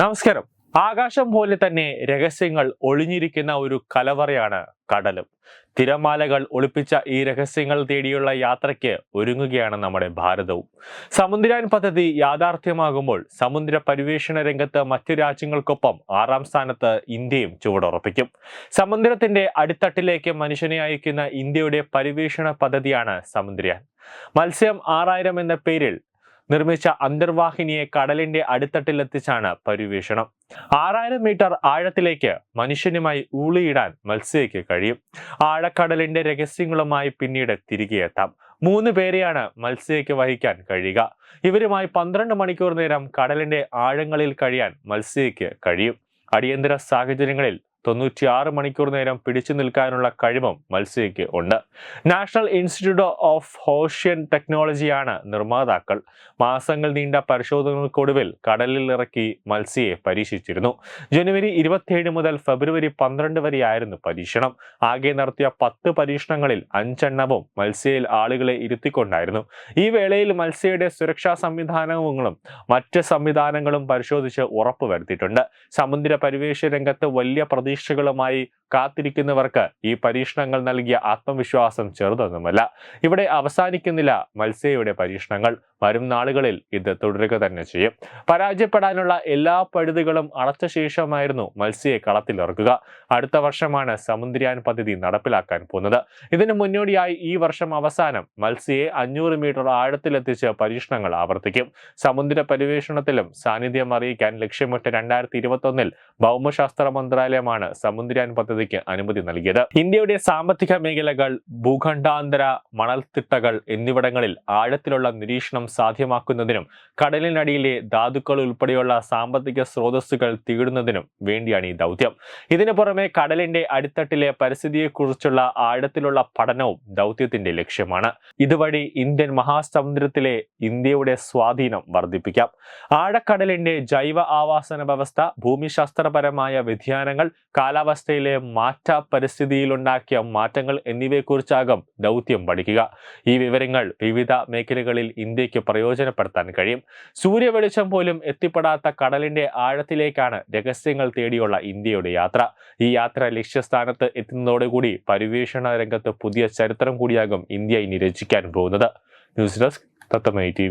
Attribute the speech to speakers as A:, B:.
A: നമസ്കാരം. ആകാശം പോലെ തന്നെ രഹസ്യങ്ങൾ ഒളിഞ്ഞിരിക്കുന്ന ഒരു കലവറയാണ് കടലും. തിരമാലകൾ ഒളിപ്പിച്ച ഈ രഹസ്യങ്ങൾ തേടിയുള്ള യാത്രയ്ക്ക് ഒരുങ്ങുകയാണ് നമ്മുടെ ഭാരതവും. സമുദ്രാൻ പദ്ധതി യാഥാർത്ഥ്യമാകുമ്പോൾ സമുദ്ര പരിവേഷണ രംഗത്ത് മറ്റു രാജ്യങ്ങൾക്കൊപ്പം ആറാം സ്ഥാനത്ത് ഇന്ത്യയും ചുവടുറപ്പിക്കും. സമുദ്രത്തിന്റെ അടിത്തട്ടിലേക്ക് മനുഷ്യനെ അയക്കുന്ന ഇന്ത്യയുടെ പരിവേഷണ പദ്ധതിയാണ് സമുദ്രയാൻ. മത്സ്യം ആറായിരം എന്ന പേരിൽ നിർമ്മിച്ച അന്തർവാഹിനിയെ കടലിന്റെ അടിത്തട്ടിലെത്തിച്ചാണ് പര്യവേഷണം. ആറായിരം മീറ്റർ ആഴത്തിലേക്ക് മനുഷ്യനുമായി ഊളിയിടാൻ മത്സ്യയ്ക്ക് കഴിയും. ആഴക്കടലിന്റെ രഹസ്യങ്ങളുമായി പിന്നീട് തിരികെ എത്താം. മൂന്ന് പേരെയാണ് മത്സ്യയ്ക്ക് വഹിക്കാൻ കഴിയുക. ഇവരുമായി പന്ത്രണ്ട് മണിക്കൂർ നേരം കടലിന്റെ ആഴങ്ങളിൽ കഴിയാൻ മത്സ്യയ്ക്ക് കഴിയും. അടിയന്തര സാഹചര്യങ്ങളിൽ തൊണ്ണൂറ്റിയാറ് മണിക്കൂർ നേരം പിടിച്ചു നിൽക്കാനുള്ള കഴിവും മത്സ്യയ്ക്ക് ഉണ്ട്. നാഷണൽ ഇൻസ്റ്റിറ്റ്യൂട്ട് ഓഫ് ഓഷ്യൻ ടെക്നോളജിയാണ് നിർമ്മാതാക്കൾ. മാസങ്ങൾ നീണ്ട പരിശോധനകൾക്കൊടുവിൽ കടലിൽ ഇറക്കി മത്സ്യയെ പരീക്ഷിച്ചിരുന്നു. ജനുവരി ഇരുപത്തിയേഴ് മുതൽ ഫെബ്രുവരി പന്ത്രണ്ട് വരെയായിരുന്നു പരീക്ഷണം. ആകെ നടത്തിയ പത്ത് പരീക്ഷണങ്ങളിൽ അഞ്ചെണ്ണവും മത്സ്യയിൽ ആളുകളെ ഇരുത്തിക്കൊണ്ടായിരുന്നു. ഈ വേളയിൽ മത്സ്യയുടെ സുരക്ഷാ സംവിധാനങ്ങളും മറ്റ് സംവിധാനങ്ങളും പരിശോധിച്ച് ഉറപ്പുവരുത്തിയിട്ടുണ്ട്. സമുദ്ര പരിവേഷ രംഗത്ത് വലിയ പ്രതീക്ഷകളുമായി കാത്തിരിക്കുന്നവർക്ക് ഈ പരീക്ഷണങ്ങൾ നൽകിയ ആത്മവിശ്വാസം ചെറുതൊന്നുമല്ല. ഇവിടെ അവസാനിക്കുന്നില്ല മത്സ്യയുടെ പരീക്ഷണങ്ങൾ. വരും നാളുകളിൽ ഇത് തുടരുക തന്നെ ചെയ്യും. പരാജയപ്പെടാനുള്ള എല്ലാ പഴുതുകളും അടച്ച ശേഷമായിരുന്നു മത്സ്യയെ കളത്തിലിറക്കുക അടുത്ത വർഷമാണ് സമുദ്രയാൻ പദ്ധതി നടപ്പിലാക്കാൻ പോകുന്നത്. ഇതിനു മുന്നോടിയായി ഈ വർഷം അവസാനം മത്സ്യയെ അഞ്ഞൂറ് മീറ്റർ ആഴത്തിലെത്തിച്ച് പരീക്ഷണങ്ങൾ ആവർത്തിക്കും. സമുദ്ര പരിവേഷണത്തിലും സാന്നിധ്യം അറിയിക്കാൻ ലക്ഷ്യമിട്ട് രണ്ടായിരത്തി ഇരുപത്തൊന്നിൽ ഭൗമശാസ്ത്ര മന്ത്രാലയമാണ് സമുദ്രയാൻ പദ്ധതിക്ക് അനുമതി നൽകിയത്. ഇന്ത്യയുടെ സാമ്പത്തിക മേഖലകൾ ഭൂഖണ്ഡാന്തര മണൽത്തിട്ടകൾ എന്നിവിടങ്ങളിൽ ആഴത്തിലുള്ള നിരീക്ഷണം സാധ്യമാക്കുന്നതിനും കടലിനടിയിലെ ധാതുക്കൾ ഉൾപ്പെടെയുള്ള സാമ്പത്തിക സ്രോതസ്സുകൾ തീടുന്നതിനും വേണ്ടിയാണ് ഈ ദൗത്യം. ഇതിനു പുറമെ കടലിന്റെ അടിത്തട്ടിലെ പരിസ്ഥിതിയെക്കുറിച്ചുള്ള ആഴത്തിലുള്ള പഠനവും ദൗത്യത്തിന്റെ ലക്ഷ്യമാണ്. ഇതുവഴി ഇന്ത്യൻ മഹാസമുദ്രത്തിലെ ഇന്ത്യയുടെ സ്വാധീനം വർദ്ധിപ്പിക്കാം. ആഴക്കടലിന്റെ ജൈവ ആവാസന വ്യവസ്ഥ ഭൂമിശാസ്ത്രപരമായ വ്യതിയാനങ്ങൾ കാലാവസ്ഥയിലെ മാറ്റ പരിസ്ഥിതിയിലുണ്ടാക്കിയ മാറ്റങ്ങൾ എന്നിവയെക്കുറിച്ചാകും ദൗത്യം പഠിക്കുക. ഈ വിവരങ്ങൾ വിവിധ മേഖലകളിൽ ഇന്ത്യയ്ക്ക് പ്രയോജനപ്പെടുത്താൻ കഴിയും. സൂര്യവെളിച്ചം പോലും എത്തിപ്പെടാത്ത കടലിന്റെ ആഴത്തിലേക്കാണ് രഹസ്യങ്ങൾ തേടിയുള്ള ഇന്ത്യയുടെ യാത്ര. ഈ യാത്ര ലക്ഷ്യസ്ഥാനത്ത് എത്തുന്നതോടുകൂടി പരിവേഷണ രംഗത്ത് പുതിയ ചരിത്രം കൂടിയാകും ഇന്ത്യ ഇനി രചിക്കാൻ പോകുന്നത്. News desk തത്തമൈ T